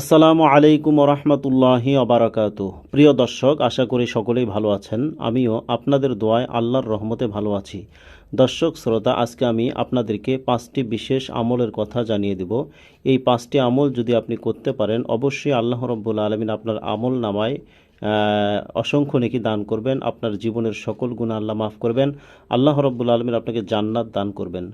আসসালামু আলাইকুম রহমতুল্লাহি অবরাকাত প্রিয় দর্শক, আশা করি সকলেই ভালো আছেন। আমিও আপনাদের দোয়ায় আল্লাহর রহমতে ভালো আছি। দর্শক, শ্রোতা, আজকে আমি আপনাদেরকে পাঁচটি বিশেষ আমলের কথা জানিয়ে দেব। এই পাঁচটি আমল যদি আপনি করতে পারেন, অবশ্যই আল্লাহ রব্বুল আলমিন আপনার আমল নামায় অসংখ্য নেকি দান করবেন। আপনার জীবনের সকল গুণ আল্লাহ মাফ করবেন। আল্লাহ রব্বুল আলমিন আপনাকে জান্নাত দান করবেন।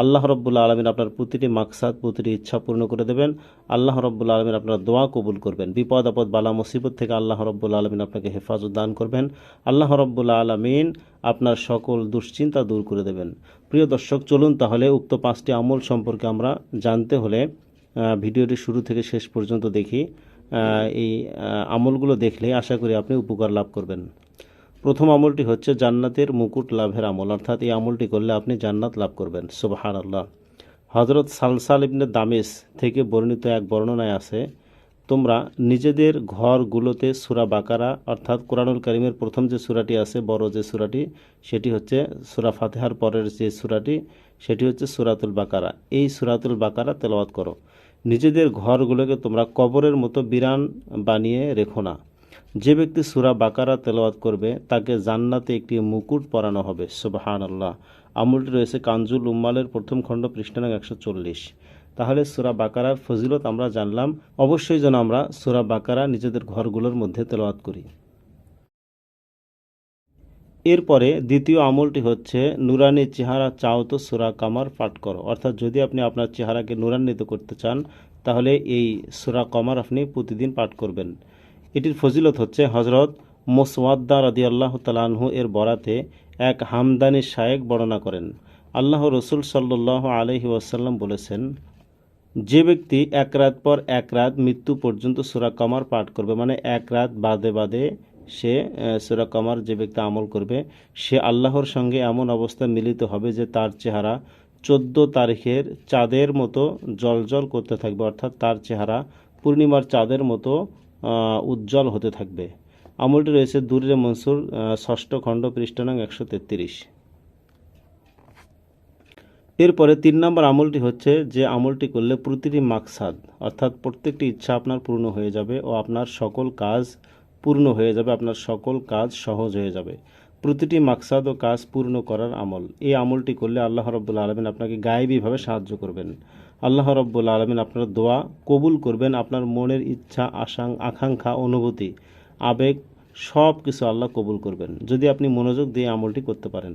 আল্লাহ রব্বুল আলমিন আপনার প্রতিটি মাকসাদ, প্রতিটি ইচ্ছা পূর্ণ করে দেবেন। আল্লাহ রব্বুল আলমিন আপনার দোয়া কবুল করবেন। বিপদ আপদ, বালা মুসিবত থেকে আল্লাহ রব্বুল আলমিন আপনাকে হেফাজত দান করবেন। আল্লাহ রব্বুল আলমিন আপনার সকল দুশ্চিন্তা দূর করে দেবেন। প্রিয় দর্শক, চলুন তাহলে উক্ত পাঁচটি আমল সম্পর্কে আমরা জানতে হলে ভিডিওটি শুরু থেকে শেষ পর্যন্ত দেখি। এই আমলগুলো দেখলে আশা করি আপনি উপকার লাভ করবেন। প্রথম আমলটি হচ্ছে জান্নাতের মুকুট লাভের আমল। অর্থাৎ এই আমলটি করলে আপনি জান্নাত লাভ করবেন। সুবাহান আল্লাহ হজরত সালসাল ইবনে দামেস থেকে বর্ণিত এক বর্ণনায় আছে, তোমরা নিজেদের ঘরগুলোতে সুরা বাকারা, অর্থাৎ কোরআনুল করিমের প্রথম যে সুরাটি আছে, বড় যে সুরাটি, সেটি হচ্ছে সুরা ফাতেহার পরের যে সুরাটি, সেটি হচ্ছে সুরাতুল বাকারা। এই সুরাতুল বাকারা তেলাওয়াত করো। নিজেদের ঘরগুলোকে তোমরা কবরের মতো বিরান বানিয়ে রেখো না। যে ব্যক্তি সুরা বাকারা তেলাওয়াত করবে, তাকে জান্নাতে একটি মুকুট পরানো হবে। সুবাহান আল্লাহ আমলটি রয়েছে কাঞ্জুল উম্মালের প্রথম খণ্ড পৃষ্ঠানাং একশো চল্লিশ। তাহলে সুরা বাকারার ফজিলত আমরা জানলাম। অবশ্যই যেন আমরা সুরা বাকারা নিজেদের ঘরগুলোর মধ্যে তেলাওয়াত করি। এরপরে দ্বিতীয় আমলটি হচ্ছে, নুরানি চেহারা চাও তো সুরা কামার পাঠ করো। অর্থাৎ যদি আপনি আপনার চেহারাকে নুরান্বিত করতে চান, তাহলে এই সুরা কমার আপনি প্রতিদিন পাঠ করবেন। এটির ফজিলত হচ্ছে হজরত মোসওয়াদ্দা রদি আল্লাহ তালানহু এর বরাতে এক হামদানি শায়েক বর্ণনা করেন। আল্লাহ রসুল সাল্লাহ আলহি ওয়াসাল্লাম বলেছেন, যে ব্যক্তি এক রাত পর এক রাত মৃত্যু পর্যন্ত সুরা কামার পাঠ করবে মানে এক রাত বাদে বাদে সে সুরা কামার যে ব্যক্তি আমল করবে, সে আল্লাহর সঙ্গে এমন অবস্থা মিলিত হবে যে তার চেহারা চোদ্দ তারিখের চাঁদের মতো জলজল করতে থাকবে, অর্থাৎ তার চেহারা পূর্ণিমার চাঁদের মতো উজ্জ্বল হতে থাকবে। আমলটি রয়েছে দুর্রে মনসুর ষষ্ঠ খণ্ড পৃষ্ঠানাং একশো তেত্রিশ। এরপরে তিন নম্বর আমলটি হচ্ছে যে আমলটি করলে প্রতিটি মাকসাদ, অর্থাৎ প্রত্যেকটি ইচ্ছা আপনার পূর্ণ হয়ে যাবে ও আপনার সকল কাজ পূর্ণ হয়ে যাবে, আপনার সকল কাজ সহজ হয়ে যাবে। প্রতিটি মাকসাদ ও কাজ পূর্ণ করার আমল। এই আমলটি করলে আল্লাহ রব্বুল আলমিন আপনাকে গায়েবীভাবে সাহায্য করবেন। আল্লাহ রব্বুল আলমিন আপনার দোয়া কবুল করবেন, আপনার মনের ইচ্ছা, আশাং, আকাঙ্ক্ষা, অনুভূতি, আবেগ সব কিছু আল্লাহ কবুল করবেন, যদি আপনি মনোযোগ দিয়ে আমলটি করতে পারেন।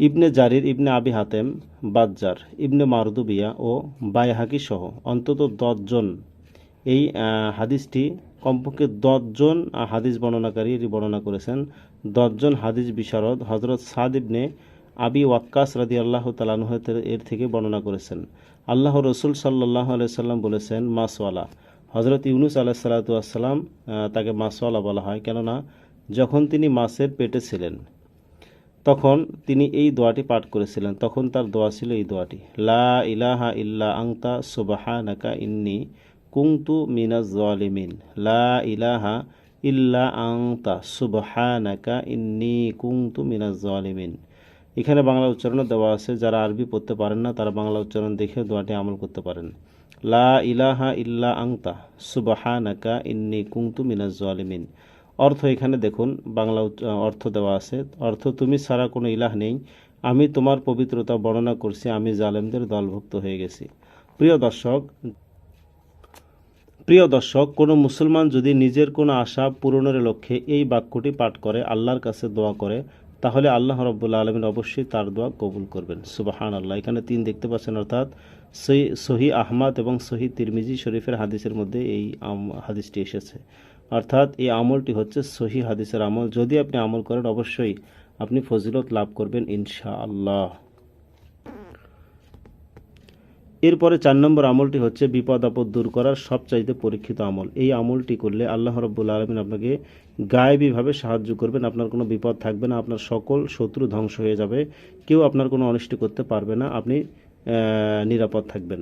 ইবনে জারির, ইবনে আবি হাতেম, বাজ্জার, ইবনে মারুদুবিয়া ও বাইহাকি সহ অন্তত দশজন এই হাদিসটি কমপক্ষে দশজন হাদিস বর্ণনাকারী এটি বর্ণনা করেছেন। দশজন হাদিস বিশারদ হজরত সাদিবনে আবি ওয়াক্কাস রাদি আল্লাহ তালানহ এর থেকে বর্ণনা করেছেন। আল্লাহ রসুল সাল্লাহ সাল্লাম বলেছেন, মাসওয়ালা। হজরত ইউনুস আলাহ সাল্লাতাম তাকে মাসওয়ালা বলা হয়। কেননা, যখন তিনি মাসের পেটে ছিলেন, তখন তিনি এই দোয়াটি পাঠ করেছিলেন। তখন তার দোয়া ছিল এই দোয়াটি, লা ইলাহা ইল্লা আংতা সুবাহা নাকা ইন্নি কুংতু মিনাজ জালিমিন, লা ইলাহা ইল্লা আংতা সুবহানাকা ইন্নি কুংতু মিনাজ জালিমিন। এখানে বাংলা উচ্চারণও দেওয়া আছে, যারা আরবি পড়তে পারেন না, তারা বাংলা উচ্চারণ দেখে দোয়াটি আমল করতে পারেন। লা ইলাহা ইল্লা আংতা সুবহানাকা ইন্নি কুংতু মিনাজ জালিমিন। অর্থ এখানে দেখুন, বাংলা অর্থ দেওয়া আছে। অর্থ, তুমি ছাড়া কোনো ইলাহ নেই। আমি তোমার পবিত্রতা বর্ণনা করছি। আমি জালেমদের দলভুক্ত হয়ে গেছি। প্রিয় দর্শক প্রিয় দর্শক, কোনো মুসলমান যদি নিজের কোনো আশা পূরণের লক্ষ্যে এই বাক্যটি পাঠ করে, আল্লাহর কাছে দোয়া করে, তাহলে আল্লাহ রব্বুল্লা আলমিন অবশ্যই তার দোয়া কবুল করবেন। সুবাহান আল্লাহ এখানে তিন দেখতে পাচ্ছেন, অর্থাৎ সহি সহি আহমাদ এবং সহি তিরমিজি শরীফের হাদিসের মধ্যে এই হাদিসটি এসেছে। অর্থাৎ এই আমলটি হচ্ছে সহি হাদিসের আমল। যদি আপনি আমল করেন, অবশ্যই আপনি ফজিলত লাভ করবেন ইনশা আল্লাহ এরপরে চার নম্বর আমলটি হচ্ছে বিপদ আপদ দূর করার সবচাইতে পরীক্ষিত আমল। এই আমলটি করলে আল্লাহ রব্বুল আলমিন আপনাকে গায়েবীভাবে সাহায্য করবেন, আপনার কোনো বিপদ থাকবে না, আপনার সকল শত্রু ধ্বংস হয়ে যাবে, কেউ আপনার কোনো অনিষ্ট করতে পারবে না, আপনি নিরাপদ থাকবেন।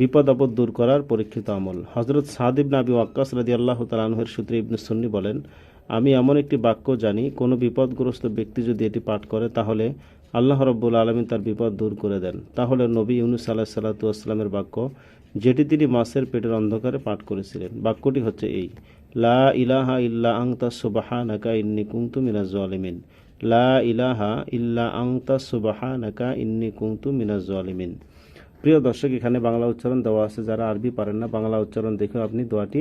বিপদ আপদ দূর করার পরীক্ষিত আমল। হজরত সাদিব নাবি ওয়াক্কাস রাদি আল্লাহ তালাহের সূত্রে ইবনে সুন্নি বলেন, আমি এমন একটি বাক্য জানি, কোনো বিপদগ্রস্ত ব্যক্তি যদি এটি পাঠ করে, তাহলে আল্লাহ রব্বুল আলমিন তার বিপদ দূর করে দেন। তাহলে নবী ইউনুস আল্লাহ সাল্লাতু আসসালামের বাক্য, যেটি তিনি মাসের পেটের অন্ধকারে পাঠ করেছিলেন। বাক্যটি হচ্ছে এই, লা ইলাহা ইল্লা আংতা সুবাহা নাকা ইন্নি কুনতু মিনাজ আলিমিন লা ইলাহা ইল্লা আংতা সুবাহা নাকা ইন্নি কুনতু মিনাজ আলিমিন প্রিয় দর্শক, এখানে বাংলা উচ্চারণ দেওয়া আছে। যারা আরবি পারেন না, বাংলা উচ্চারণ দেখে আপনি দোয়াটি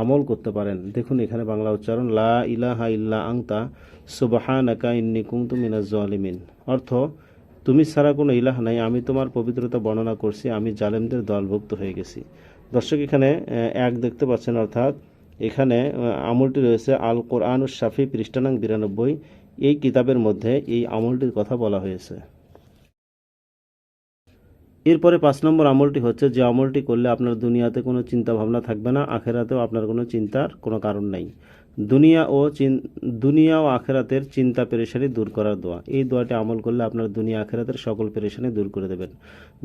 আমল করতে পারেন। দেখুন, এখানে বাংলা উচ্চারণ, লা ইলাহা ইল্লা আংতা সুবাহানাকা ইন্নি কুনতু মিনাজ অর্থ, তুমি ছাড়া কোনো ইলাহ নাই, আমি তোমার পবিত্রতা বর্ণনা করছি, আমি জালেমদের দলভুক্ত হয়ে গেছি। দর্শক, এখানে এক দেখতে পাচ্ছেন, অর্থাৎ এখানে আমলটি রয়েছে আল কোরআন শাফি পৃষ্ঠানাং বিরানব্বই। এই কিতাবের মধ্যে এই আমলটির কথা বলা হয়েছে। এরপরে পাঁচ নম্বর আমলটি হচ্ছে, যে আমলটি করলে আপনার দুনিয়াতে কোনো চিন্তা ভাবনা থাকবে না, আখেরাতেও আপনার কোনো চিন্তার কোনো কারণ নাই। দুনিয়া ও দুনিয়া ও আখেরাতের চিন্তা পেরেশানি দূর করার দোয়া। এই দোয়াটি আমল করলে আপনার দুনিয়া আখেরাতের সকল পেরেশানি দূর করে দেবেন।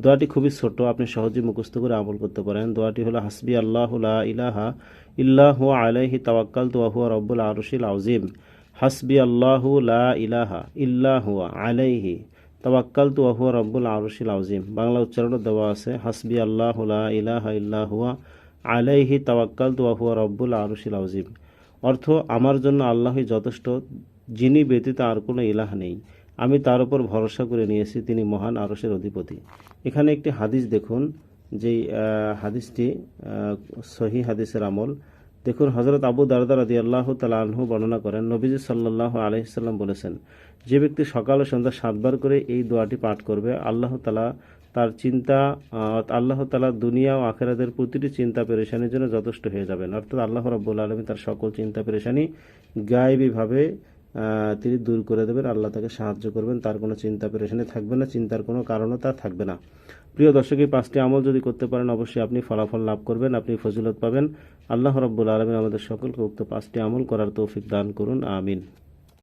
দোয়াটি খুবই ছোট, আপনি সহজেই মুখস্থ করে আমল করতে পারেন। দোয়াটি হলো, হাসবি আল্লাহ ইলাহা ইল্লাহ আলাইহি তাওয়াক্কাল তো হুয়া রব্বুল আরশিল আউজিম হাসবি আল্লাহু ইলাহা ইল্লাহু আলাইহি তাওয়াক্কাল তো হুয়া রব্বুল আরশিল আউজিম বাংলা উচ্চারণও দেওয়া আছে, হাসবি আল্লাহু ইলাহা ইল্লাহুয়া আলাইহি তাওয়াক্কাল তো হুয়া রব্বুল আরশিল আউজিম অর্থ আমার জন্য আল্লাহই যথেষ্ট, যিনি ব্যতীত আর কোনো ইলাহ নেই। আমি তার উপর ভরসা করে নিয়েছি, তিনি মহান আরসের অধিপতি। এখানে একটি হাদিস দেখুন, যেই হাদিসটি সহি হাদিসের আমল। দেখুন হজরত আবু দারদার আদি আল্লাহ তালাহু বর্ণনা করেন, নবীজি সাল্লাহ আলহিসাল্লাম বলেছেন, যে ব্যক্তি সকাল ও সন্ধ্যা সাতবার করে এই দোয়াটি পাঠ করবে, আল্লাহ তালা তার চিন্তা আল্লাহ তালা দুনিয়া ও আখেরাদের প্রতিটি চিন্তা পেরেশানির জন্য যথেষ্ট হয়ে যাবেন। অর্থাৎ আল্লাহ রব্বুল আলমী তার সকল চিন্তা পেরেশানি গায়েবীভাবে তিনি দূর করে দেবেন, আল্লাহ তাকে সাহায্য করবেন, তার কোনো চিন্তা পেরেশানি থাকবে না, চিন্তার কোনো কারণও তার থাকবে না। প্রিয় দর্শক, এই পাঁচটি আমল যদি করতে পারেন, অবশ্যই আপনি ফলাফল লাভ করবেন, আপনি ফজিলত পাবেন। আল্লাহ রব্বুল আলমিন আমাদের সকলকে উক্ত পাঁচটি আমল করার তৌফিক দান করুন, আমিন।